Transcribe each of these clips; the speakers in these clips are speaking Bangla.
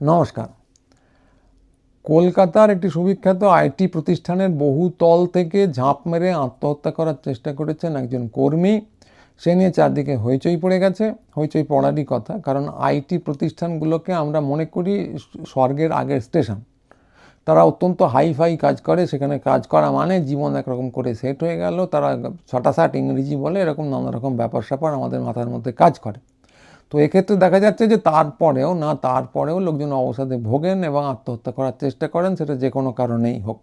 নমস্কার। কলকাতার একটি সুবিখ্যাত আইটি প্রতিষ্ঠানের বহু তল থেকে ঝাঁপ মেরে আত্মহত্যা করার চেষ্টা করেছেন একজন কর্মী। সে নিয়ে চারদিকে হইচই পড়ে গেছে। হইচই পড়ারই কথা, কারণ আইটি প্রতিষ্ঠানগুলোকে আমরা মনে করি স্বর্গের আগের স্টেশন। তারা অত্যন্ত হাইফাই কাজ করে, সেখানে কাজ করা মানে জীবন একরকম করে সেট হয়ে গেল। তারা ছটাসাট ইংরেজি বলে এরকম নানা রকম ব্যাপার স্যাপার আমাদের মাথার মধ্যে কাজ করে। তো এক্ষেত্রে দেখা যাচ্ছে যে তারপরেও না, তারপরেও লোকজন অবসাদে ভোগেন এবং আত্মহত্যা করার চেষ্টা করেন, সেটা যে কোনো কারণেই হোক।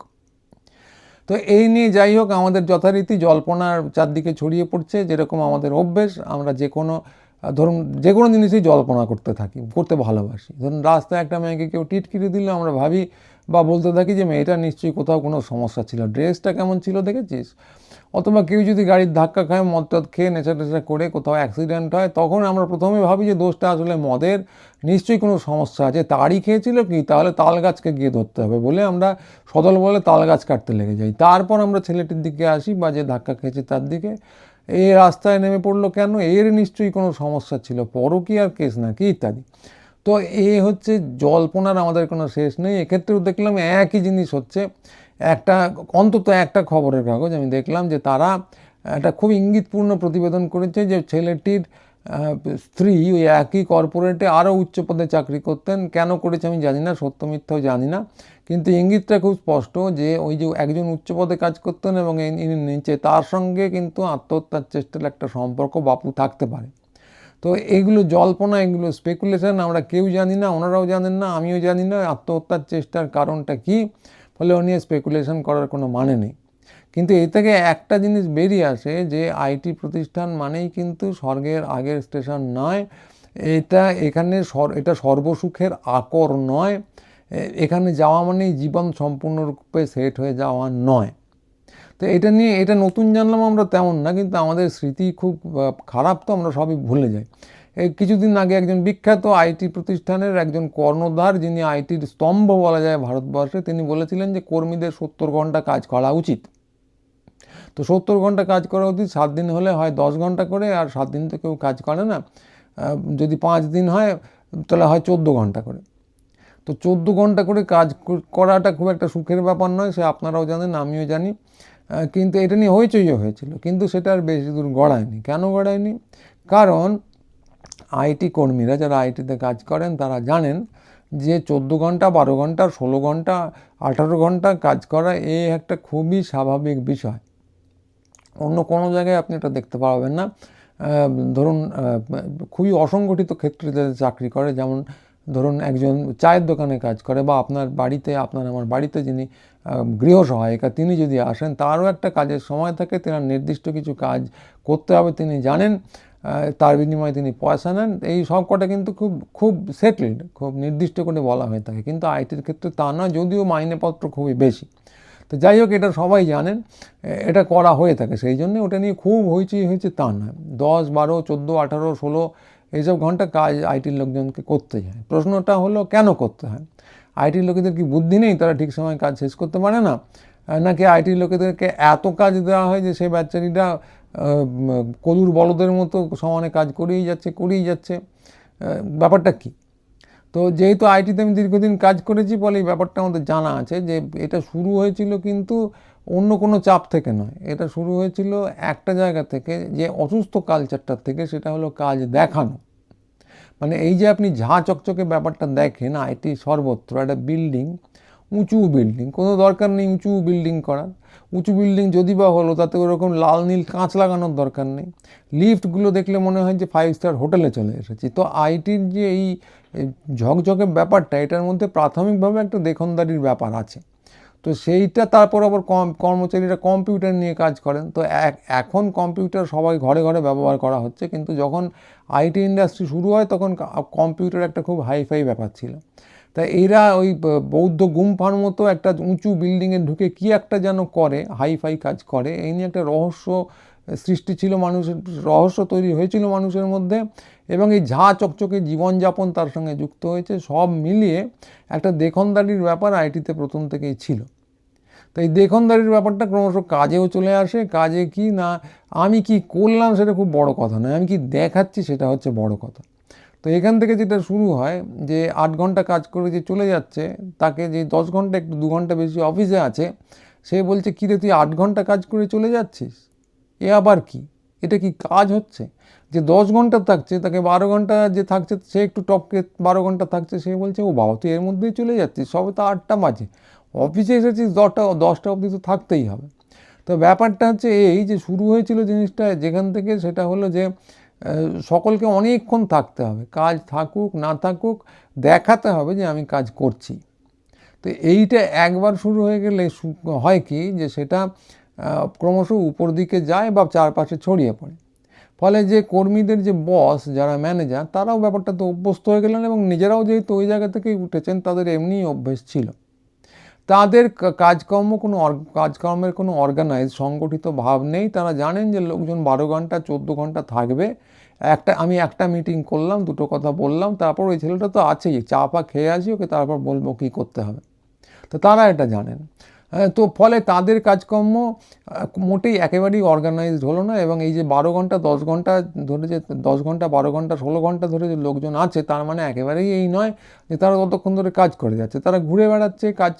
তো এই নিয়ে যাই হোক, আমাদের যথারীতি জল্পনার চারদিকে ছড়িয়ে পড়ছে, যেরকম আমাদের অভ্যেস, আমরা যে কোনো, ধরুন যে কোনো জিনিসই জল্পনা করতে থাকি, করতে ভালোবাসি। ধরুন রাস্তায় একটা মেয়েকে কেউ টিটকিরি দিলে, আমরা ভাবি বা বলতে থাকি যে মেয়েটা নিশ্চয়ই কোথাও কোনো সমস্যা ছিল। ড্রেসটা কেমন ছিল দেখেছিস? অথবা কেউ যদি গাড়ির ধাক্কা খায় মদ টদ খেয়ে নেশা টেশা করে কোথাও অ্যাক্সিডেন্ট হয়, তখন আমরা প্রথমে ভাবি যে দোষটা আসলে মদের। নিশ্চয়ই কোনো সমস্যা আছে। তারই খেয়েছিল কি? তাহলে তাল গাছকে গিয়ে ধরতে হবে বলে আমরা সদল বলে তাল গাছ কাটতে লেগে যাই। তারপর আমরা ছেলেটির দিকে আসি, বা যে ধাক্কা খেয়েছে তার দিকে। এই রাস্তায় নেমে পড়ল কেন? এর নিশ্চয়ই কোনো সমস্যা ছিল। পরকীয়ার কেস নাকি ইত্যাদি। তো এ হচ্ছে জল্পনার আমাদের কোনো শেষ নেই। এক্ষেত্রেও দেখলাম একই জিনিস হচ্ছে। একটা, অন্তত একটা খবরের কাগজ আমি দেখলাম যে তারা একটা খুব ইঙ্গিতপূর্ণ প্রতিবেদন করেছে যে ছেলেটির স্ত্রী ওই একই কর্পোরেটে আরও উচ্চ পদে চাকরি করতেন। কেন করেছে আমি জানি না, সত্য মিথ্যাও জানি না। কিন্তু ইঙ্গিতটা খুব স্পষ্ট যে ওই যে একজন উচ্চ পদে কাজ করতেন এবং নিচে, তার সঙ্গে কিন্তু আত্মহত্যার চেষ্টার একটা সম্পর্ক বাপু থাকতে পারে। তো এগুলো জল্পনা, এগুলো স্পেকুলেশন আমরা কেউ জানি না, ওনারাও জানেন না, আমিও জানি না, আত্মহত্যার চেষ্টার কারণটা কী? ফলে ও নিয়ে স্পেকুলেশন করার কোনো মানে নেই। কিন্তু এ থেকে একটা জিনিস বেরিয়ে আসে যে আইটি প্রতিষ্ঠান মানেই কিন্তু স্বর্গের আগের স্টেশন নয়। এটা এখানে এটা সর্বসুখের আকর নয়। এখানে যাওয়া মানেই জীবন সম্পূর্ণরূপে সেট হয়ে যাওয়া নয়। তো এটা নিয়ে, এটা নতুন জানলাম আমরা তেমন না, কিন্তু আমাদের স্মৃতি খুব খারাপ তো আমরা সবই ভুলে যাই। এই কিছুদিন আগে একজন বিখ্যাত আইটি প্রতিষ্ঠানের একজন কর্ণধার, যিনি আইটির স্তম্ভ বলা যায় ভারতবর্ষে, তিনি বলেছিলেন যে কর্মীদের সত্তর ঘণ্টা কাজ করা উচিত। তো সত্তর ঘণ্টা কাজ করা উচিত, সাত দিন হলে হয় দশ ঘণ্টা করে, আর সাত দিন তো কেউ কাজ করে না। যদি পাঁচ দিন হয়, তাহলে হয় চোদ্দ ঘণ্টা করে। তো চোদ্দ ঘণ্টা করে কাজ করাটা খুব একটা সুখের ব্যাপার নয়, সে আপনারাও জানেন, আমিও জানি। কিন্তু এটা নিয়ে হইচই হয়েছিল। কিন্তু সেটা আর বেশি দূর গড়ায়নি। কেন গড়ায়নি? কারণ আইটি কর্মীরা যারা আইটিতে কাজ করেন, তারা জানেন যে চোদ্দ ঘণ্টা, বারো ঘণ্টা, ষোলো ঘণ্টা, আঠারো ঘণ্টা কাজ করা এ একটা খুবই স্বাভাবিক বিষয়। অন্য কোনো জায়গায় আপনি এটা দেখতে পাবেন না। ধরুন খুবই অসংগঠিত ক্ষেত্রে চাকরি করে, যেমন ধরুন একজন চায়ের দোকানে কাজ করে বা আপনার বাড়িতে, আপনার আমার বাড়িতে যিনি গৃহ সহায়িকা তিনি যদি আসেন, তারও একটা কাজের সময় থাকে, তেনার নির্দিষ্ট কিছু কাজ করতে হবে, তিনি জানেন তার বিনিময়ে তিনি পয়সা নেন। এই সব কটা কিন্তু খুব খুব সেটেলড খুব নির্দিষ্ট করে বলা হয়ে থাকে। কিন্তু আইটির ক্ষেত্রে তা না যদিও মাইনেপত্র খুবই বেশি। তো যাই হোক, এটা সবাই জানেন এটা করা হয়ে থাকে। সেই জন্য ওটা নিয়ে খুব হয়েছে হয়েছে তা নয়। দশ, বারো, চোদ্দ, আঠারো, ষোলো, এইসব ঘণ্টা কাজ আইটির লোকজনকে করতে যায় প্রশ্নটা হলো, কেন করতে হয়? আইটির লোকেদের কি বুদ্ধি নেই? তারা ঠিক সময় কাজ শেষ করতে পারে না? নাকি আইটির লোকেদেরকে এত কাজ দেওয়া হয় যে সেই বাচ্চারিটা কলুর বলদের মতো সমানে কাজ করেই যাচ্ছে করেই যাচ্ছে? ব্যাপারটা কি? তো যেহেতু আইটিতে আমি দীর্ঘদিন কাজ করেছি বলে এই ব্যাপারটা আমাদের জানা আছে যে এটা শুরু হয়েছিল কিন্তু অন্য কোনো চাপ থেকে নয়। এটা শুরু হয়েছিল একটা জায়গা থেকে যে অসুস্থ কালচারটার থেকে, সেটা হলো কাজ দেখানো। মানে এই যে আপনি ঝাঁ চকচকে ব্যাপারটা দেখেন আইটি সর্বত্র একটা বিল্ডিং উঁচু বিল্ডিং কোনো দরকার নেই উঁচু বিল্ডিং করার। উঁচু বিল্ডিং যদি বা হলো, তাতে ওরকম লাল নীল কাঁচ লাগানোর দরকার নেই। লিফটগুলো দেখলে মনে হয় যে ফাইভ স্টার হোটেলে চলে এসেছি। তো আইটির যে এই ঝকঝকে ব্যাপারটা, এটার মধ্যে প্রাথমিকভাবে একটা দেখনদারির ব্যাপার আছে। তো সেইটা তারপর আবার কম, কর্মচারীরা কম্পিউটার নিয়ে কাজ করেন। তো এখন কম্পিউটার সবাই ঘরে ঘরে ব্যবহার করা হচ্ছে, কিন্তু যখন আইটি ইন্ডাস্ট্রি শুরু হয় তখন কম্পিউটার একটা খুব হাইফাই ব্যাপার ছিল। তা এরা ওই বৌদ্ধ গুম্ফার মতো একটা উঁচু বিল্ডিংয়ে ঢুকে কি একটা যেন করে, হাইফাই কাজ করে, এই নিয়ে একটা রহস্য সৃষ্টি ছিল মানুষের, রহস্য তৈরি হয়েছিল মানুষের মধ্যে এবং এই ঝা চকচকে জীবনযাপন তার সঙ্গে যুক্ত হয়েছে। সব মিলিয়ে একটা দেখনদারির ব্যাপার আইটিতে প্রথম থেকেই ছিল। তো এই দেখনদারির ব্যাপারটা ক্রমশ কাজেও চলে আসে, কাজে কি না, আমি কি করলাম সেটা খুব বড় কথা নয়, আমি কি দেখাচ্ছি সেটা হচ্ছে বড় কথা। তো এখান থেকে যেটা শুরু হয় যে আট ঘণ্টা কাজ করে যে চলে যাচ্ছে, তাকে যে দশ ঘণ্টা একটু দু ঘণ্টা বেশি অফিসে আছে, সে বলছে কিরে তুই আট ঘণ্টা কাজ করে চলে যাচ্ছিস? এ আবার কি? এটা কি কাজ হচ্ছে? যে দশ ঘণ্টা থাকছে, তাকে বারো ঘণ্টা যে থাকছে, সে একটু টপকে বারো ঘণ্টা থাকছে, সে বলছে, ও বাবা, তুই এর মধ্যেই চলে যাচ্ছিস, সবে তো আটটা বাজে। অফিসে এসেছিস দশটা দশটা অবধি তো থাকতেই হবে। তো ব্যাপারটা হচ্ছে এই যে শুরু হয়েছিল জিনিসটা, যেখান থেকে সেটা হলো যে সকলকে অনেকক্ষণ থাকতে হবে। কাজ থাকুক, না থাকুক, দেখাতে হবে যে আমি কাজ করছি। তো এইটা একবার শুরু হয়ে গেলে হয় কি যে সেটা ক্রমশ উপর দিকে যায় বা চারপাশে ছড়িয়ে পড়ে। ফলে যে কর্মীদের যে বস, যারা ম্যানেজার, তারাও ব্যাপারটা তো অভ্যস্ত হয়ে গেলেন এবং নিজেরাও যেহেতু ওই জায়গা থেকেই উঠেছেন, তাদের এমনিই অভ্যেস ছিল। তাদের কাজকর্ম কোনো কাজকর্মের কোনো অর্গানাইজ সংগঠিত ভাব নেই। তারা জানেন যে লোকজন বারো ঘণ্টা, চোদ্দ ঘণ্টা থাকবে। একটা, আমি একটা মিটিং করলাম, দুটো কথা বললাম, তারপর ওই ছেলেটা তো আছেই চা পা খেয়ে আসি, ওকে তারপর বলব কী করতে হবে। তো তারা এটা জানেন। তো ফলে তাদের কাজকর্ম মোটেই একেবারেই অর্গানাইজড হলো না এবং এই যে বারো ঘণ্টা, দশ ঘণ্টা ধরে যে, দশ ঘণ্টা, বারো ঘণ্টা, ষোলো ঘণ্টা ধরে যে লোকজন আছে, তার মানে একেবারেই এই নয় যে তারা ততক্ষণ ধরে কাজ করে যাচ্ছে। তারা ঘুরে বেড়াচ্ছে, কাজ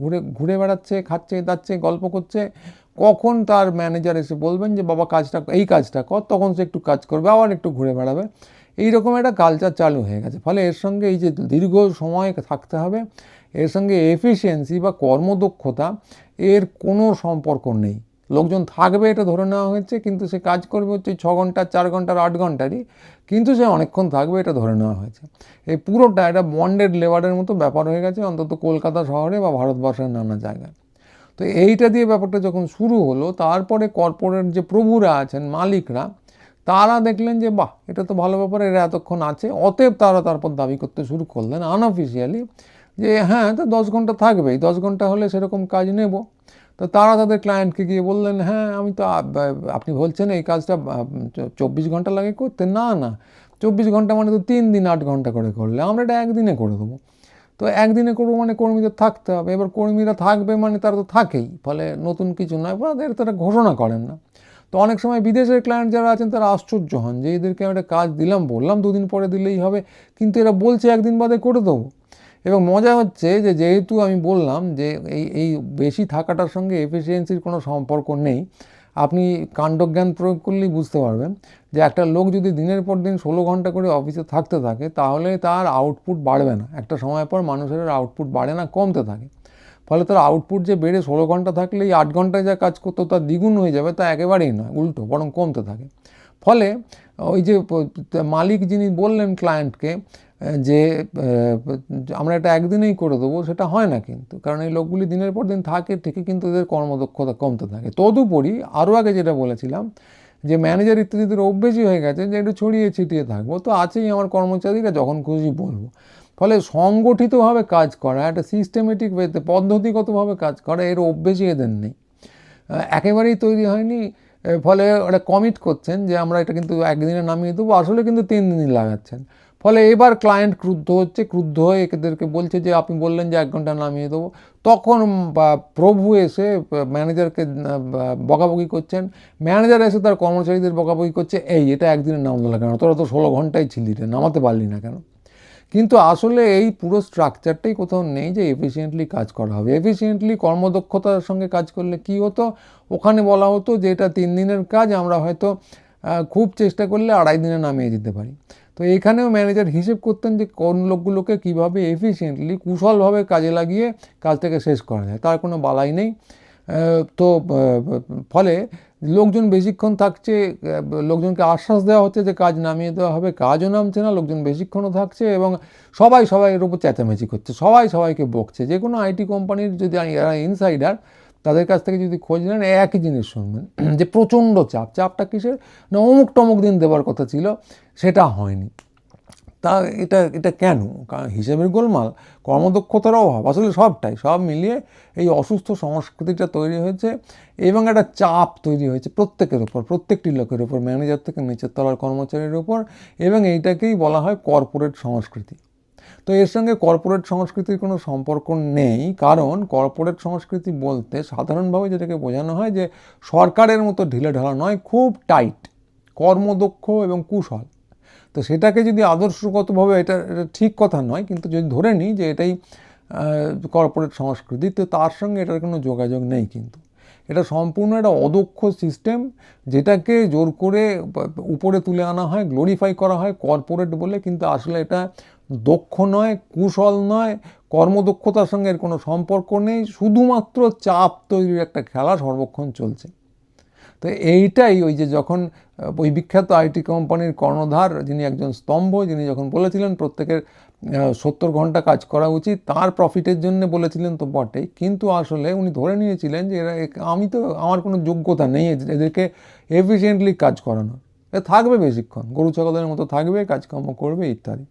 ঘুরে ঘুরে বেড়াচ্ছে, খাচ্ছে, দাচ্ছে, গল্প করছে। কখন তার ম্যানেজার এসে বলবেন যে, বাবা, কাজটা, এই কাজটা কর, তখন সে একটু কাজ করবে, আবার একটু ঘুরে বেড়াবে। এইরকম একটা কালচার চালু হয়ে গেছে। ফলে এর সঙ্গে এই যে দীর্ঘ সময় থাকতে হবে এর সঙ্গে এফিসিয়েন্সি বা কর্মদক্ষতা এর কোনো সম্পর্ক নেই। লোকজন থাকবে এটা ধরে নেওয়া হয়েছে, কিন্তু সে কাজ করবে হচ্ছে ছ ঘণ্টা, চার ঘণ্টার আট ঘন্টারই, কিন্তু সে অনেকক্ষণ থাকবে এটা ধরে নেওয়া হয়েছে। এই পুরোটা এটা বন্ডেড লেবারের মতো ব্যাপার হয়ে গেছে, অন্তত কলকাতা শহরে বা ভারতবর্ষের নানা জায়গায়। তো এইটা দিয়ে ব্যাপারটা যখন শুরু হলো, তারপরে কর্পোরেট যে প্রভুরা আছেন, মালিকরা, তারা দেখলেন যে, বাহ, এটা তো ভালো ব্যাপার, এরা এতক্ষণ আছে। অতএব তারা তারপর দাবি করতে শুরু করলেন আনঅফিসিয়ালি যে হ্যাঁ তো দশ ঘণ্টা থাকবেই, দশ ঘণ্টা হলে সেরকম কাজ নেব। তো তারা তাদের ক্লায়েন্টকে গিয়ে বললেন হ্যাঁ আমি তো আপনি বলছেন এই কাজটা চব্বিশ ঘণ্টা লাগে করতে? না না, চব্বিশ ঘণ্টা মানে তো তিন দিন আট ঘণ্টা করে করলে, আমরা এটা একদিনে করে দেবো। তো একদিনে করব মানে কর্মীদের থাকতে হবে, এবার কর্মীরা থাকবে মানে তারা তো থাকেই, ফলে নতুন কিছু নয়, বা এদের তারা ঘোষণা করেন না। তো অনেক সময় বিদেশের ক্লায়েন্ট যারা আছেন, তারা আশ্চর্য হন যে এদেরকে আমি একটা কাজ দিলাম, বললাম, দুদিন পরে দিলেই হবে, কিন্তু এরা বলছে একদিন বাদে করে দেবো। এবং মজা হচ্ছে যে যেহেতু আমি বললাম যে এই এই বেশি থাকাটার সঙ্গে এফিসিয়েন্সির কোনো সম্পর্ক নেই, আপনি কাণ্ডজ্ঞান প্রয়োগ করলেই বুঝতে পারবেন যে একটা লোক যদি দিনের পর দিন ষোলো ঘণ্টা করে অফিসে থাকতে থাকে, তাহলে তার আউটপুট বাড়বে না। একটা সময় পর মানুষের আউটপুট বাড়ে না, কমতে থাকে। ফলে তার আউটপুট যে বেড়ে ষোলো ঘণ্টা থাকলে এই আট ঘন্টায় যা কাজ করতো তার দ্বিগুণ হয়ে যাবে, তা একেবারেই নয়, উল্টো, বরং কমতে থাকে। ফলে ওই যে মালিক যিনি বললেন ক্লায়েন্টকে যে আমরা এটা একদিনেই করে দেবো, সেটা হয় না কিন্তু। কারণ এই লোকগুলি দিনের পর দিন থাকে, ঠিকই কিন্তু এদের কর্মদক্ষতা কমতে থাকে। তদুপরি আরও আগে যেটা বলেছিলাম, যে ম্যানেজার ইত্যাদিদের অভ্যেসই হয়ে গেছে যে একটু ছড়িয়ে ছিটিয়ে থাকব। তো আছেই আমার কর্মচারীরা, যখন খুশি বলব। ফলে সংগঠিতভাবে কাজ করা, একটা সিস্টেমেটিক ওয়েতে পদ্ধতিগতভাবে কাজ করা, এর অভ্যেসই এদের নেই। একেবারেই তৈরি হয়নি। ফলে ওটা কমিট করছেন যে আমরা এটা কিন্তু একদিনে নামিয়ে দেবো। আসলে কিন্তু তিন দিনই লাগাচ্ছেন। ফলে এবার ক্লায়েন্ট ক্রুদ্ধ হচ্ছে, ক্রুদ্ধ হয়ে এদেরকে বলছে যে, আপনি বললেন যে এক ঘণ্টা নামিয়ে দেবো। তখন প্রভু এসে ম্যানেজারকে বকাবকি করছেন। ম্যানেজার এসে তার কর্মচারীদের বকাবকি করছে, এই, এটা একদিনে নামলো না। কেন তোরা তো ষোলো ঘন্টায় ছিলি রে, নামাতে পারলি না কেন? কিন্তু আসলে এই পুরো স্ট্রাকচারটাই কোথাও নেই যে এফিসিয়েন্টলি কাজ করা হবে। এফিসিয়েন্টলি কর্মদক্ষতার সঙ্গে কাজ করলে কি হতো? ওখানে বলা হতো যে এটা তিন দিনের কাজ, আমরা হয়তো খুব চেষ্টা করলে আড়াই দিনে নামিয়ে দিতে পারি। তো এখানেও ম্যানেজার হিসেব করতেন যে কোন লোকগুলোকে কীভাবে এফিসিয়েন্টলি কুশলভাবে কাজে লাগিয়ে কাজটাকে শেষ করা যায়। তার কোনো বালাই নেই। তো ফলে লোকজন বেশিক্ষণ থাকছে লোকজনকে আশ্বাস দেওয়া হচ্ছে যে কাজ নামিয়ে দেওয়া হবে, কাজও নামছে না, লোকজন বেশিক্ষণও থাকছে এবং সবাই সবাই এর উপর চেঁচামেচি করছে, সবাই সবাইকে বকছে। যে কোনো আইটি কোম্পানির যদি ইনসাইডার তাদের কাছ থেকে যদি খোঁজ নেন, একই জিনিস শুনবেন, যে প্রচণ্ড চাপ। চাপটা কিসের? না অমুক টমুক দিন দেওয়ার কথা ছিল, সেটা হয়নি। তা এটা এটা কেন? কারণ হিসেবের গোলমাল, কর্মদক্ষতার অভাব, আসলে সবটাই, সব মিলিয়ে এই অসুস্থ সংস্কৃতিটা তৈরি হয়েছে এবং একটা চাপ তৈরি হয়েছে প্রত্যেকের উপর, প্রত্যেকটি লোকের উপর, ম্যানেজার থেকে নিচের তলার কর্মচারীর উপর এবং এইটাকেই বলা হয় কর্পোরেট সংস্কৃতি। তো এর সঙ্গে কর্পোরেট সংস্কৃতির কোনো সম্পর্ক নেই, কারণ কর্পোরেট সংস্কৃতি বলতে সাধারণভাবে যেটাকে বোঝানো হয় যে সরকারের মতো ঢিলে ঢালা নয়, খুব টাইট, কর্মদক্ষ এবং কুশল। তো সেটাকে যদি আদর্শগতভাবে এটা এটা ঠিক কথা নয়, কিন্তু যদি ধরে নিই যে এটাই কর্পোরেট সংস্কৃতি, তো তার সঙ্গে এটার কোনো যোগাযোগ নেই কিন্তু। এটা সম্পূর্ণ একটা অদক্ষ সিস্টেম যেটাকে জোর করে উপরে তুলে আনা হয় গ্লোরিফাই করা হয় কর্পোরেট বলে, কিন্তু আসলে এটা দক্ষ নয়, কুশল নয়, কর্মদক্ষতার সঙ্গে এর কোনো সম্পর্ক নেই। শুধুমাত্র চাপ তৈরির একটা খেলা সর্বক্ষণ চলছে। তো এইটাই ওই যে যখন ওই বিখ্যাত আইটি কোম্পানির কর্ণধার, যিনি একজন স্তম্ভ, যিনি যখন বলেছিলেন প্রত্যেকের সত্তর ঘণ্টা কাজ করা উচিত, তার প্রফিটের জন্য বলেছিলেন তো বটেই। কিন্তু আসলে উনি ধরে নিয়েছিলেন যে এরা আমি তো, আমার কোনো যোগ্যতা নেই এদেরকে এফিসিয়েন্টলি কাজ করানোর এ থাকবে বেশিক্ষণ, গরু, ছাগলের মতো থাকবে, কাজকর্ম করবে, ইত্যাদি।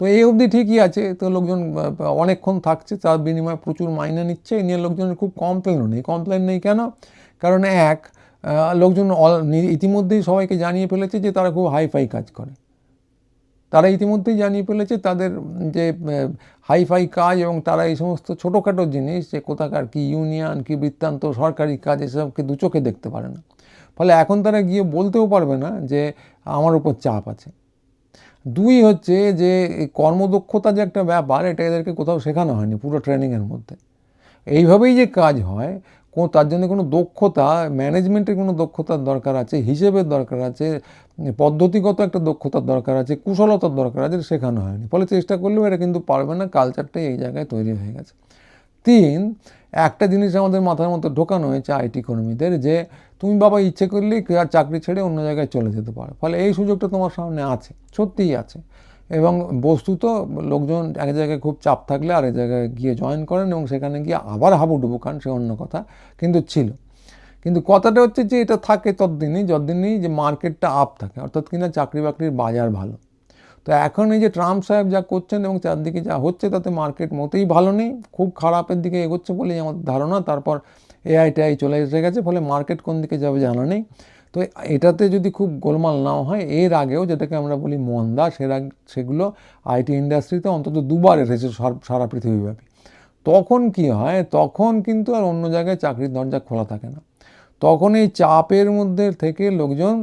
তো এই অবধি ঠিকই আছে, তো লোকজন অনেকক্ষণ থাকছে, তার বিনিময়ে প্রচুর মাইনে নিচ্ছে নিয়ে লোকজনের খুব কমপ্লেনও নেই। কমপ্লেন নেই কেন? কারণ এক লোকজন ইতিমধ্যেই সবাইকে জানিয়ে ফেলেছে যে তারা খুব হাইফাই কাজ করে। তারা ইতিমধ্যেই জানিয়ে ফেলেছে তাদের যে হাইফাই কাজ এবং তারা এই সমস্ত ছোটোখাটো জিনিস যে কোথাকার কি ইউনিয়ন, কি বৃত্তান্ত, সরকারি কাজ, এসবকে দু চোখে দেখতে পারে না। ফলে এখন তারা গিয়ে বলতেও পারবে না যে, আমার উপর চাপ আছে। দুই হচ্ছে যে কর্মদক্ষতা যে একটা ব্যাপার, এটা এদেরকে কোথাও শেখানো হয়নি পুরো ট্রেনিংয়ের মধ্যে। এইভাবেই যে কাজ হয় তার জন্য কোনো দক্ষতা ম্যানেজমেন্টের কোনো দক্ষতার দরকার আছে, হিসেবের দরকার আছে, পদ্ধতিগত একটা দক্ষতার দরকার আছে, কুশলতার দরকার আছে শেখানো হয়নি। ফলে চেষ্টা করলেও এটা কিন্তু পারবে না কালচারটাই এই জায়গায় তৈরি হয়ে গেছে। তিন, একটা জিনিস আমাদের মাথার মতো ঢোকানো হয়েছে আইটি কর্মীদের যে তুমি বাবা ইচ্ছে করলেই চাকরি ছেড়ে অন্য জায়গায় চলে যেতে পারো। ফলে এই সুযোগটা তোমার সামনে আছে, সত্যিই আছে। এবং বস্তুত লোকজন এক জায়গায় খুব চাপ থাকলে আরেক জায়গায় গিয়ে জয়েন করেন এবং সেখানে গিয়ে আবার হাবুডুবু খান, সে অন্য কথা, কিন্তু ছিল। কিন্তু কথাটা হচ্ছে যে এটা থাকে ততদিনই, যতদিনই যে মার্কেটটা আপ থাকে, অর্থাৎ কিনা চাকরি বাকরির বাজার ভালো। তো এখন এই যে ট্রাম্প সাহেব যা করছেন এবং চারদিকে যা হচ্ছে তাতে মার্কেট মোটেই ভালো নেই, খুব খারাপের দিকে এগোচ্ছে বলেই আমার ধারণা, তারপর এআই টেআই চলে এসে গেছে, ফলে মার্কেট কোন দিকে যাবে জানা নেই। তো এটাতে যদি খুব গোলমাল নাও হয়, এর আগেও যেটাকে আমরা বলি মন্দা, সেরা সেগুলো আইটি ইন্ডাস্ট্রিতে অন্তত দুবার এসেছে সারা পৃথিবীব্যাপী। তখন কি হয়, তখন কিন্তু আর অন্য জায়গায় চাকরির দরজা খোলা থাকে না। তখন এই চাপের মধ্যে থেকে লোকজন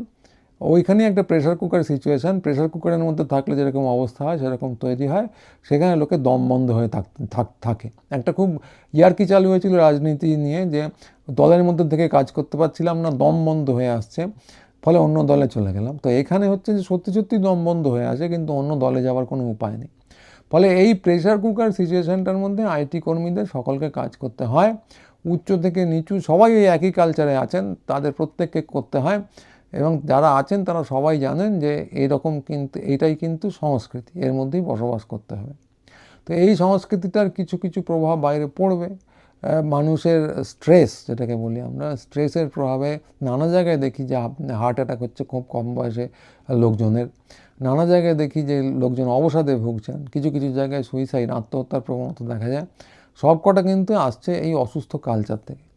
ওইখানে একটা প্রেশার কুকার সিচুয়েশান প্রেশার কুকারের মধ্যে থাকলে যেরকম অবস্থা হয়, সেরকম তৈরি হয়। সেখানে লোকে দম বন্ধ হয়ে থাকে একটা খুব ইয়ার্কি চালু হয়েছিল রাজনীতি নিয়ে যে দলের মধ্যে থেকে কাজ করতে পারছিলাম না, দম বন্ধ হয়ে আসছে, ফলে অন্য দলে চলে গেলাম। তো এখানে হচ্ছে যে সত্যি সত্যি দম বন্ধ হয়ে আসে, কিন্তু অন্য দলে যাওয়ার কোনো উপায় নেই। ফলে এই প্রেশার কুকার সিচুয়েশানটার মধ্যে আইটি কর্মীদের সকলকে কাজ করতে হয়। উচ্চ থেকে নিচু সবাই ওই একই কালচারে আছেন, তাদের প্রত্যেককে করতে হয়। এবং যারা আছেন তারা সবাই জানেন যে এরকম কিন্তু এটাই কিন্তু সংস্কৃতি, এর মধ্যেই বসবাস করতে হবে। তো এই সংস্কৃতিটার কিছু কিছু প্রভাব বাইরে পড়বে। মানুষের স্ট্রেস যেটাকে বলি আমরা, স্ট্রেসের প্রভাবে নানা জায়গায় দেখি যে হার্ট অ্যাটাক হচ্ছে খুব কম বয়সে লোকজনের। নানা জায়গায় দেখি যে লোকজন অবসাদে ভুগছেন। কিছু কিছু জায়গায় সুইসাইড আত্মহত্যার প্রবণতা দেখা যায়। সব কটা কিন্তু আসছে এই অসুস্থ কালচার থেকে।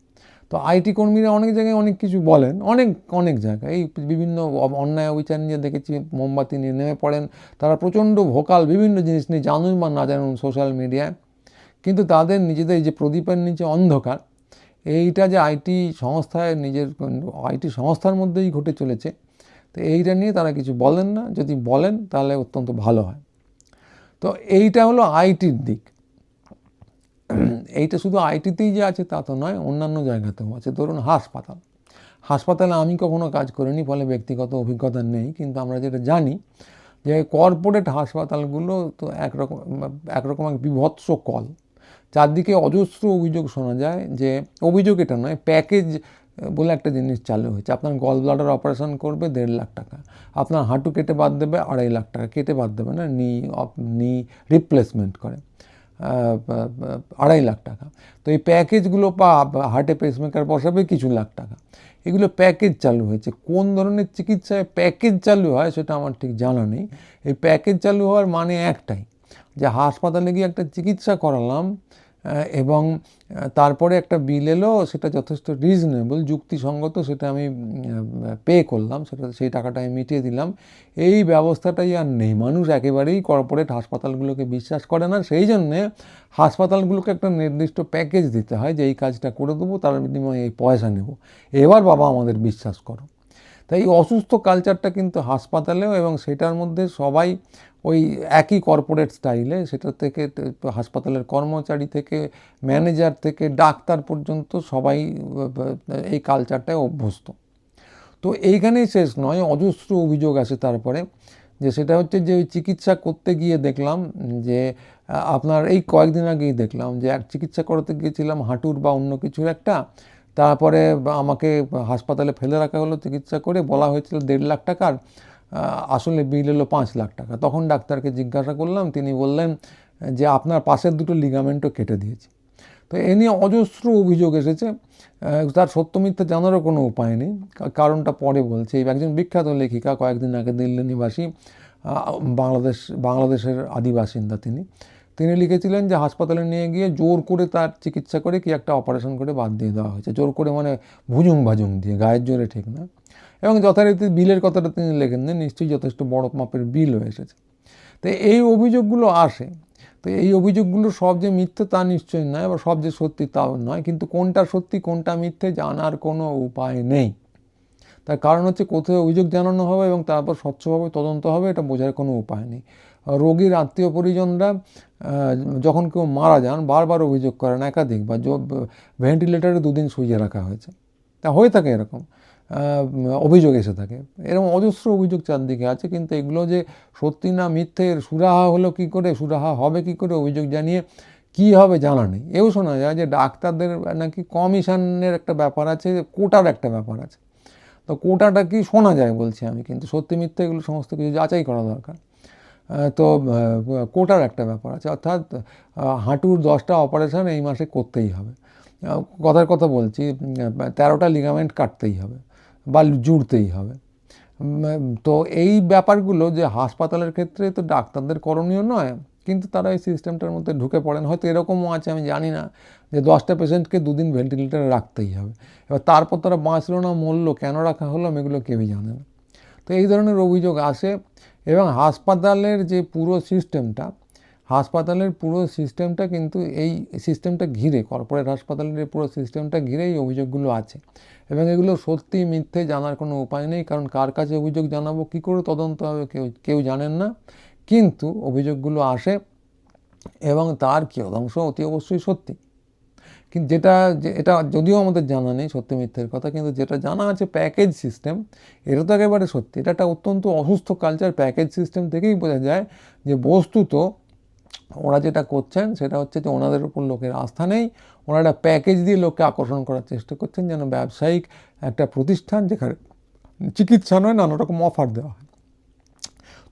তো আইটি কর্মীরা অনেক জায়গায় অনেক কিছু বলেন, অনেক অনেক জায়গায়। এই বিভিন্ন অন্যায় অবিচার নিয়ে দেখেছি, মোমবাতি নিয়ে নেমে পড়েন। তারা প্রচণ্ড ভোকাল, বিভিন্ন জিনিস নিয়ে জানুন বা না জানুন সোশ্যাল মিডিয়ায়। কিন্তু তাদের নিজেদের যে প্রদীপের নিচে অন্ধকার, এইটা যে আইটি সংস্থায় নিজের আইটি সংস্থার মধ্যেই ঘটে চলেছে, তো এইটা নিয়ে তারা কিছু বলেন না। যদি বলেন, তাহলে অত্যন্ত ভালো হয়। তো এইটা হলো আইটির দিক। এইটা শুধু আইটিতেই যে আছে তা তো নয়, অন্যান্য জায়গাতেও আছে। ধরুন হাসপাতাল। হাসপাতালে আমি কখনো কাজ করিনি, ফলে ব্যক্তিগত অভিজ্ঞতা নেই, কিন্তু আমরা যেটা জানি যে কর্পোরেট হাসপাতালগুলো তো একরকম একরকম এক বিভৎস কল। চারদিকে অজস্র অভিযোগ শোনা যায় যে, অভিযোগ এটা নয়, প্যাকেজ বলে একটা জিনিস চালু হয়েছে। আপনার গল ব্লাডার অপারেশন করবে দেড় লাখ টাকা। আপনার হাঁটু কেটে বাদ দেবে আড়াই লাখ টাকা, কেটে বাদ দেবে না নি নি রিপ্লেসমেন্ট করে। আড়াই লাখ টাকা। তো এই প্যাকেজগুলো পা, হার্টে পেসমেকার বসাবে কিছু লাখ টাকা। এগুলো প্যাকেজ চালু হয়েছে। কোন ধরনের চিকিৎসায় প্যাকেজ চালু হয় সেটা আমার ঠিক জানা নেই। এই প্যাকেজ চালু হওয়ার মানে একটাই, যে হাসপাতালে গিয়ে একটা চিকিৎসা করালাম এবং তারপরে একটা বিল এলো, সেটা যথেষ্ট রিজনেবল যুক্তিসঙ্গত, সেটা আমি পে করলাম, সেটা, সেই টাকাটা আমি মিটিয়ে দিলাম। এই ব্যবস্থাটাই আর নেই। মানুষ একেবারেই কর্পোরেট হাসপাতালগুলোকে বিশ্বাস করে না। সেই জন্যে হাসপাতালগুলোকে একটা নির্দিষ্ট প্যাকেজ দিতে হয় যে, এই কাজটা করে দেবো, তার বিনিময়ে এই পয়সা নেব। এবার বাবা আমাদের বিশ্বাস করো। তাই এই অসুস্থ কালচারটা কিন্তু হাসপাতালেও এবং সেটার মধ্যে সবাই ওই একই কর্পোরেট স্টাইলে সেটা থেকে হাসপাতালের কর্মচারী থেকে ম্যানেজার থেকে, ডাক্তার পর্যন্ত সবাই এই কালচারটায় অভ্যস্ত। তো এইখানেই শেষ নয়, অজস্র অভিযোগ আসে তারপরে যে সেটা হচ্ছে যে ওই চিকিৎসা করতে গিয়ে দেখলাম যে আপনার এই কয়েকদিন আগেই দেখলাম যে এক চিকিৎসা করাতে গিয়েছিলাম হাঁটুর বা অন্য কিছুর একটা তারপরে আমাকে হাসপাতালে ফেলে রাখা হলো, চিকিৎসা করে বলা হয়েছিল দেড় লাখ টাকার আসলে বিল এলো পাঁচ লাখ টাকা। তখন ডাক্তারকে জিজ্ঞাসা করলাম, তিনি বললেন যে আপনার পাশের দুটো লিগামেন্টও কেটে দিয়েছে। তো এ নিয়ে অজস্র অভিযোগ এসেছে। তার সত্য মিথ্যা জানারও কোনো উপায় নেই। কারণটা পরে বলছে। একজন বিখ্যাত লেখিকা, কয়েকদিন আগে দিল্লি নিবাসী বাংলাদেশ, বাংলাদেশের আদিবাসিন্দা তিনি। তিনি লিখেছিলেন যে হাসপাতালে নিয়ে গিয়ে জোর করে তার চিকিৎসা করে কি একটা অপারেশন করে বাদ দিয়ে দেওয়া হয়েছে। জোর করে মানে ভুজুং ভাজুং দিয়ে, গায়ের জোরে ঠিক না। এবং যথারীতি বিলের কথাটা তিনি লেখেন না নিশ্চয়ই যথেষ্ট বড় মাপের বিল হয়ে এসেছে। তো এই অভিযোগগুলো আসে। তো এই অভিযোগগুলো সব যে মিথ্যে তা নিশ্চয়ই নয় বা সব যে সত্যি তাও নয়, কিন্তু কোনটা সত্যি, কোনটা মিথ্যে জানার কোনো উপায় নেই। তার কারণ হচ্ছে কোথায় অভিযোগ জানানো হবে এবং তারপর স্বচ্ছভাবে তদন্ত হবে, এটা বোঝার কোনো উপায় নেই। রোগীর আত্মীয় পরিজনরা যখন কেউ মারা যান, বারবার অভিযোগ করেন একাধিক বা ভেন্টিলেটারে দুদিন শুইয়ে রাখা হয়েছে। তা হয়ে থাকে এরকম অভিযোগ এসে থাকে। এরকম অজস্র অভিযোগ চারদিকে আছে, কিন্তু এগুলো যে সত্যি না মিথ্যে সুরাহা হলো কি করে, সুরাহা হবে কি করে, অভিযোগ জানিয়ে কি হবে জানা নেই। এও শোনা যায় যে ডাক্তারদের নাকি কমিশনের একটা ব্যাপার আছে, কোটার একটা ব্যাপার আছে। তো কোটাটা কি শোনা যায় বলছি আমি, কিন্তু সত্যি মিথ্যে এগুলো সমস্ত কিছু যাচাই করা দরকার। তো কোটার একটা ব্যাপার আছে। অর্থাৎ হাঁটুর দশটা অপারেশন এই মাসে করতেই হবে। কথার কথা বলছি তেরোটা লিগামেন্ট কাটতেই হবে বা জুড়তেই হবে। তো এই ব্যাপারগুলো যে হাসপাতালের ক্ষেত্রে তো ডাক্তারদের করণীয় নয়, কিন্তু তারা এই সিস্টেমটার মধ্যে ঢুকে পড়েন। হয়তো এরকমও আছে, আমি জানি না, যে দশটা পেশেন্টকে দুদিন ভেন্টিলেটারে রাখতেই হবে। এবার তারপর তারা বাঁচলো না, মরলো, কেন রাখা হলো, আমি এগুলো কেউই জানে না। তো এই ধরনের অভিযোগ আসে। এবং হাসপাতালের যে পুরো সিস্টেমটা, হাসপাতালের পুরো সিস্টেমটা কিন্তু এই সিস্টেমটা ঘিরে, কর্পোরেট হাসপাতালের এই পুরো সিস্টেমটা ঘিরে এই অভিযোগগুলো আছে। এবং এগুলো সত্যি মিথ্যে জানার কোনো উপায় নেই, কারণ কার কাছে অভিযোগ জানাব, কী করে তদন্ত হবে, কেউ কেউ জানেন না। কিন্তু অভিযোগগুলো আসে এবং তার কি অংশ অতি অবশ্যই সত্যি। কিন্তু যেটা এটা যদিও আমাদের জানা নেই, সত্যি মিথ্যের কথা, কিন্তু যেটা জানা আছে প্যাকেজ সিস্টেম এটা তো একেবারে সত্যি। এটা একটা অত্যন্ত অসুস্থ কালচার প্যাকেজ সিস্টেম থেকেই বোঝা যায় যে বস্তুত ওরা যেটা করছেন, সেটা হচ্ছে যে ওনাদের উপর লোকের আস্থা নেই, ওনারা একটা প্যাকেজ দিয়ে লোককে আকর্ষণ করার চেষ্টা করছেন যেন ব্যবসায়িক একটা প্রতিষ্ঠান যেখানে চিকিৎসা নয়, নানা রকম অফার দেওয়া হয়।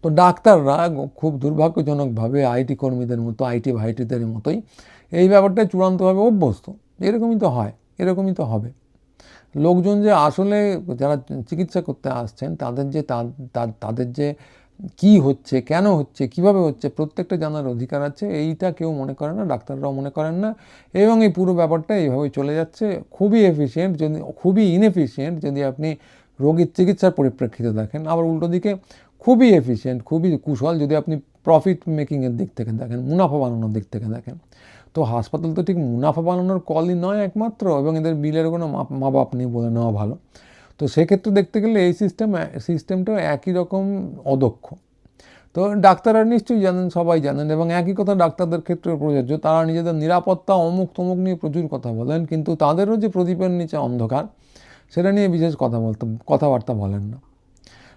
তো ডাক্তাররা খুব দুর্ভাগ্যজনকভাবে আইটি কর্মীদের মতো আইটি ভাইটিদের মতোই এই ব্যাপারটা চূড়ান্তভাবে অভ্যস্ত। এরকমই তো হয়, এরকমই তো হবে। লোকজন যে আসলে যারা চিকিৎসা করতে আসছেন, তাদের যে তাদের যে কি হচ্ছে, কেন হচ্ছে, কীভাবে হচ্ছে, প্রত্যেকটা জানার অধিকার আছে। এইটা কেউ মনে করে না, ডাক্তাররাও মনে করেন না। এবং এই পুরো ব্যাপারটা এইভাবে চলে যাচ্ছে। খুবই এফিসিয়েন্ট যদি, খুবই ইনএফিসিয়েন্ট যদি আপনি রোগীর চিকিৎসার পরিপ্রেক্ষিতে দেখেন। আবার উল্টো দিকে খুবই এফিসিয়েন্ট খুবই কুশল যদি আপনি প্রফিট মেকিংয়ের দিক থেকে দেখেন, মুনাফা বানানোর দিক থেকে দেখেন। তো হাসপাতাল তো ঠিক মুনাফা বানানোর কলই নয় একমাত্র এবং এদের বিলের কোনো মা বাপ নেই বলে নেওয়া ভালো। তো সেক্ষেত্রে দেখতে গেলে এই সিস্টেম সিস্টেমটাও একই রকম অদক্ষ। তো ডাক্তাররা নিশ্চয়ই জানেন, সবাই জানেন এবং একই কথা ডাক্তারদের ক্ষেত্রে প্রযোজ্য। তারা নিজেদের নিরাপত্তা অমুক তমুক নিয়ে প্রচুর কথা বলেন, কিন্তু তাদেরও যে প্রদীপের নিচে অন্ধকার, সেটা নিয়ে বিশেষ কথা বলতে, কথাবার্তা বলেন না।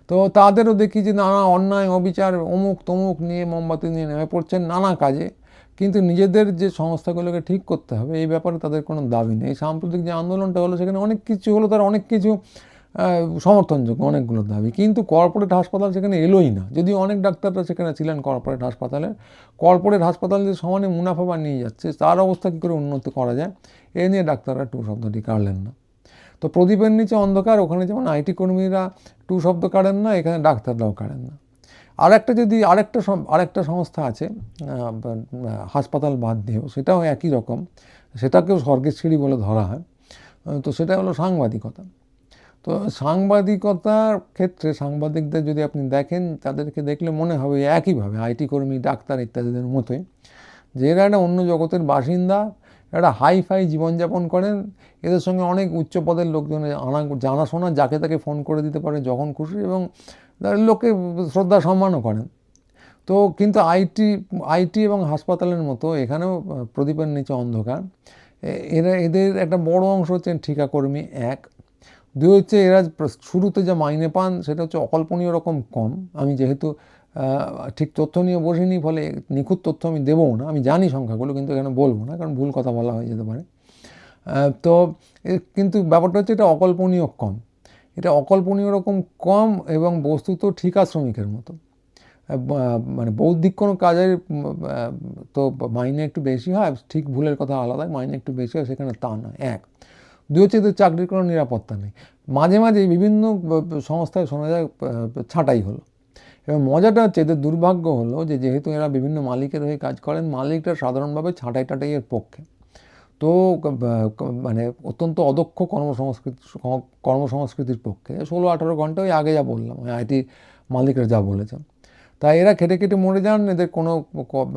তো তাদেরও দেখি যে নানা অন্যায়, অবিচার, অমুক তমুক নিয়ে মোমবাতি নিয়ে নেমে পড়ছেন নানা কাজে। কিন্তু নিজেদের যে সংস্থাগুলোকে ঠিক করতে হবে, এই ব্যাপারে তাদের কোনো দাবি নেই। সাম্প্রতিক যে আন্দোলনটা হলো, সেখানে অনেক কিছু হলো, তার অনেক কিছু সমর্থনযোগ্য অনেকগুলো দাবি। কিন্তু কর্পোরেট হাসপাতাল সেখানে এলোই না। যদি অনেক ডাক্তাররা সেখানে ছিলেন কর্পোরেট হাসপাতালে কর্পোরেট হাসপাতাল যে সমানে মুনাফা বানিয়ে যাচ্ছে, তার অবস্থা কী করে উন্নতি করা যায়, এ নিয়ে ডাক্তাররা টু শব্দটি কাড়লেন না। তো প্রদীপের নিচে অন্ধকার, ওখানে যেমন আইটি কর্মীরা টু শব্দ কাড়েন না, এখানে ডাক্তাররাও কাড়েন না। আরেকটা যদি আরেকটা আরেকটা সংস্থা আছে হাসপাতাল বাদ দিয়েও, সেটাও একই রকম, সেটাকেও স্বর্গের সিঁড়ি বলে ধরা হয় তো সেটা হলো সাংবাদিকতা। তো সাংবাদিকতার ক্ষেত্রে সাংবাদিকদের যদি আপনি দেখেন, তাদেরকে দেখলে মনে হবে একইভাবে আইটি কর্মী, ডাক্তার ইত্যাদিদের মতোই, যে এরা একটা অন্য জগতের বাসিন্দা, একটা হাই ফাই জীবনযাপন করেন, এদের সঙ্গে অনেক উচ্চ পদের লোকজনের আনা, জানাশোনা, যাকে তাকে ফোন করে দিতে পারে যখন খুশি এবং লোকে শ্রদ্ধা সম্মানও করেন। তো কিন্তু আইটি আইটি এবং হাসপাতালের মতো এখানেও প্রদীপের নিচে অন্ধকার। এরা, এদের একটা বড় অংশ হচ্ছে ঠিকাকর্মী এক। দুই হচ্ছে এরা শুরুতে যা মাইনে পান সেটা হচ্ছে অকল্পনীয় রকম কম। আমি যেহেতু ঠিক তথ্য নিয়ে বসিনি, ফলে নিখুঁত তথ্য আমি দেবও না। আমি জানি সংখ্যাগুলো, কিন্তু এখানে বলব না, কারণ ভুল কথা বলা হয়ে যেতে পারে। তো কিন্তু ব্যাপারটা হচ্ছে এটা অকল্পনীয় কম। এটা অকল্পনীয় রকম কম এবং বস্তুত ঠিকা শ্রমিকের মতো। মানে বৌদ্ধিক কোনো কাজের তো মাইনে একটু বেশি হয়, ঠিক ভুলের কথা আলাদা, মাইনে একটু বেশি হয়, সেখানে তা নয়, এক। দুই হচ্ছে এদের চাকরির কোনো নিরাপত্তা নেই। মাঝে মাঝে বিভিন্ন সংস্থায় শোনা যায় ছাঁটাই হলো। এবং মজাটা হচ্ছে এদের দুর্ভাগ্য হলো যে যেহেতু এরা বিভিন্ন মালিকের হয়ে কাজ করেন, মালিকরা সাধারণভাবে ছাঁটাই টাটাইয়ের পক্ষে। তো মানে অত্যন্ত অদক্ষ কর্মসংস্কৃতি কর্মসংস্কৃতির পক্ষে ষোলো, আঠারো ঘণ্টা ওই আগে যা বললাম, ওই আইটি মালিকরা যা বলেছেন। তাই এরা খেটে খেটে মরে যান, এদের কোনো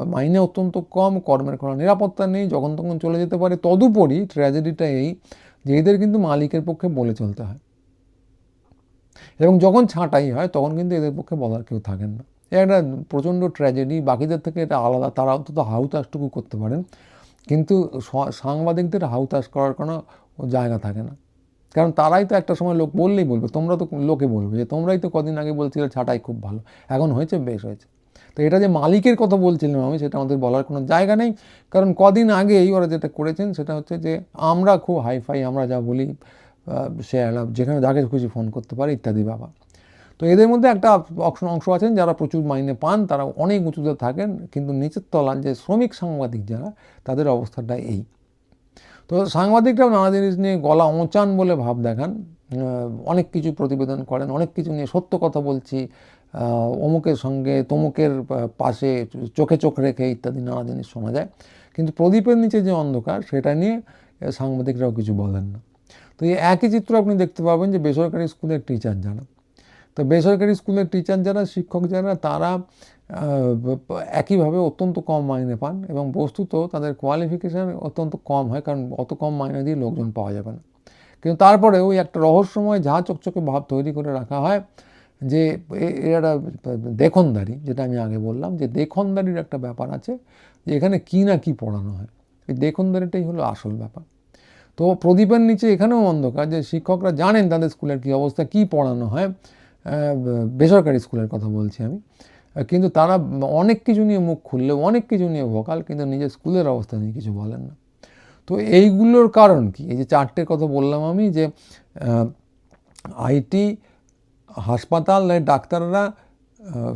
মাইনে অত্যন্ত কম, কর্মের কোনো নিরাপত্তা নেই, যখন তখন চলে যেতে পারে। তদুপরি ট্র্যাজেডিটা এই যে এদের কিন্তু মালিকের পক্ষে বলে চলতে হয়। এবং যখন ছাঁটাই হয়, তখন কিন্তু এদের পক্ষে বলার কেউ থাকেন না। এ একটা প্রচণ্ড ট্র্যাজেডি, বাকিদের থেকে এটা আলাদা, তারা অন্তত হাউতাসটুকু করতে পারেন। কিন্তু সাংবাদিকদের হাউতাস করার কোনো জায়গা থাকে না। কারণ তারাই তো একটা সময় লোক বললেই বলবে, তোমরা তো লোকে বলবে যে তোমরাই তো কদিন আগে বলছিলে ছাঁটাই খুব ভালো, এখন হয়েছে বেশ হয়েছে। তো এটা যে মালিকের কথা বলছিলাম আমি, সেটা আমাদের বলার কোনো জায়গা নেই। কারণ কদিন আগেই ওরা যেটা করেছেন, সেটা হচ্ছে যে আমরা খুব হাইফাই, আমরা যা বলি সে যেখানে যাকে খুশি ফোন করতে পারে, ইত্যাদি ব্যাপার তো এদের মধ্যে একটা অংশ অংশ আছেন যারা প্রচুর মাইনে পান, তারা অনেক উঁচুতে থাকেন, কিন্তু নিচের তলান যে শ্রমিক সাংবাদিক যারা, তাদের অবস্থাটা এই। তো সাংবাদিকরাও নানা জিনিস নিয়ে গলা ওঁচান বলে ভাব দেখান অনেক কিছু প্রতিবেদন করেন, অনেক কিছু নিয়ে সত্য কথা বলছি অমুকের সঙ্গে তমুকের পাশে চোখে চোখ রেখে ইত্যাদি নানা জিনিস শোনা যায়। কিন্তু প্রদীপের নিচে যে অন্ধকার, সেটা নিয়ে সাংবাদিকরাও কিছু বলেন না। তো এই একই চিত্র আপনি দেখতে পাবেন যে বেসরকারি স্কুলের টিচার যারা তো বেসরকারি স্কুলের টিচার যারা, শিক্ষক যারা, তারা একইভাবে অত্যন্ত কম মাইনে পান এবং বস্তুত তাদের কোয়ালিফিকেশান অত্যন্ত কম হয়, কারণ অত কম মাইনে দিয়ে লোকজন পাওয়া যাবে না। কিন্তু তারপরে ওই একটা রহস্যময়, ঝা চকচকে ভাব তৈরি করে রাখা হয় যে এর দেখনদারি, যেটা আমি আগে বললাম, যে দেখনদারির একটা ব্যাপার আছে যে এখানে কী না কী পড়ানো হয়। এই দেখনদারিটাই হলো আসল ব্যাপার। তো প্রদীপের নিচে এখানেও অন্ধকার, যে শিক্ষকরা জানেন তাদের স্কুলের কী অবস্থা, কী পড়ানো হয় বেসরকারি স্কুলের কথা বলছি আমি। কিন্তু তারা অনেক কিছু নিয়ে মুখ খুললে অনেক কিছু নিয়ে ভোকাল, কিন্তু নিজের স্কুলের অবস্থা নিয়ে কিছু বলেন না। তো এইগুলোর কারণ কি? এই যে চারটের কথা বললাম আমি যে আইটি, হাসপাতাল, ডাক্তাররা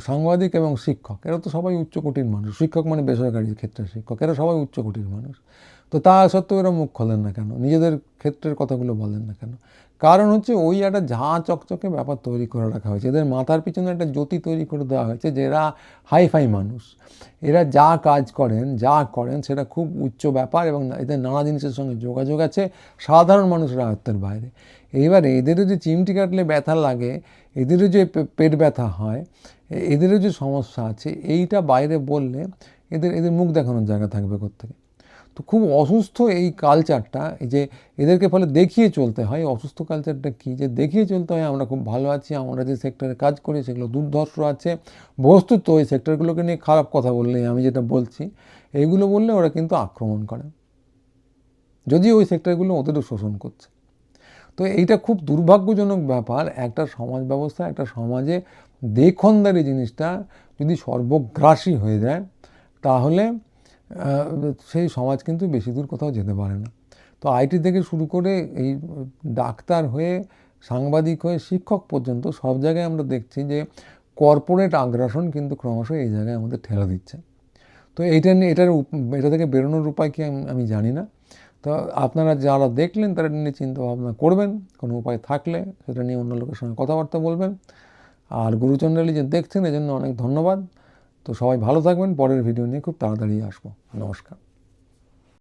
সাংবাদিক এবং শিক্ষক। এরা তো সবাই উচ্চকোটির মানুষ। শিক্ষক মানে বেসরকারি ক্ষেত্রে শিক্ষক। এরা সবাই উচ্চকোটির মানুষ। তো তা সত্ত্বেও এরা মুখ খোলেন না কেন? নিজেদের ক্ষেত্রের কথাগুলো বলেন না কেন? কারণ হচ্ছে ওই একটা ঝাঁ চকচকে ব্যাপার তৈরি করে রাখা হয়েছে। এদের মাথার পিছনে একটা জ্যোতি তৈরি করে দেওয়া হয়েছে যে এরা হাইফাই মানুষ। এরা যা কাজ করেন, যা করেন সেটা খুব উচ্চ ব্যাপার এবং এদের নানা জিনিসের সঙ্গে যোগাযোগ আছে। সাধারণ মানুষের আয়ত্তের বাইরে। এইবার এদেরও যে চিমটি কাটলে ব্যথা লাগে এদেরও যে পেট ব্যথা হয় এদেরও যে সমস্যা আছে, এইটা বাইরে বললে এদের এদের মুখ দেখানোর জায়গা থাকবে কোত্থেকে? তো খুব অসুস্থ এই কালচারটা যে এদেরকে ফলে দেখিয়ে চলতে হয়, অসুস্থ কালচারটা কী? যে দেখিয়ে চলতে হয়, আমরা খুব ভালো আছি, আমরা যে সেক্টরে কাজ করি, সেগুলো দুর্ধর্ষ আছে, বস্তুত ওই সেক্টরগুলোকে নিয়ে খারাপ কথা বললে, আমি যেটা বলছি, এইগুলো বললে ওরা কিন্তু আক্রমণ করে। যদিও ওই সেক্টরগুলো ওদেরও শোষণ করছে। তো এইটা খুব দুর্ভাগ্যজনক ব্যাপার, একটা সমাজ ব্যবস্থা, একটা সমাজে দেখনদারি জিনিসটা যদি সর্বগ্রাসী হয়ে যায়, তাহলে সেই সমাজ কিন্তু বেশি দূর কোথাও যেতে পারে না। তো আইটি থেকে শুরু করে এই ডাক্তার হয়ে, সাংবাদিক হয়ে, শিক্ষক পর্যন্ত সব জায়গায় আমরা দেখছি যে কর্পোরেট আগ্রাসন কিন্তু ক্রমশ এই জায়গায় আমাদের ঠেলা দিচ্ছে। তো এইটা নিয়ে, এটার এটা থেকে বেরোনোর উপায় কি আমি- জানি না। তো আপনারা যারা দেখলেন, তারা নিয়ে চিন্তা ভাবনা করবেন, কোনো উপায় থাকলে সেটা নিয়ে অন্য লোকের সঙ্গে কথাবার্তা বলবেন। আর গুরুচন্দ্রালি যে দেখছেন, এজন্য অনেক ধন্যবাদ। তো সবাই ভালো থাকবেন, পরের ভিডিও নিয়ে খুব তাড়াতাড়ি আসব। নমস্কার।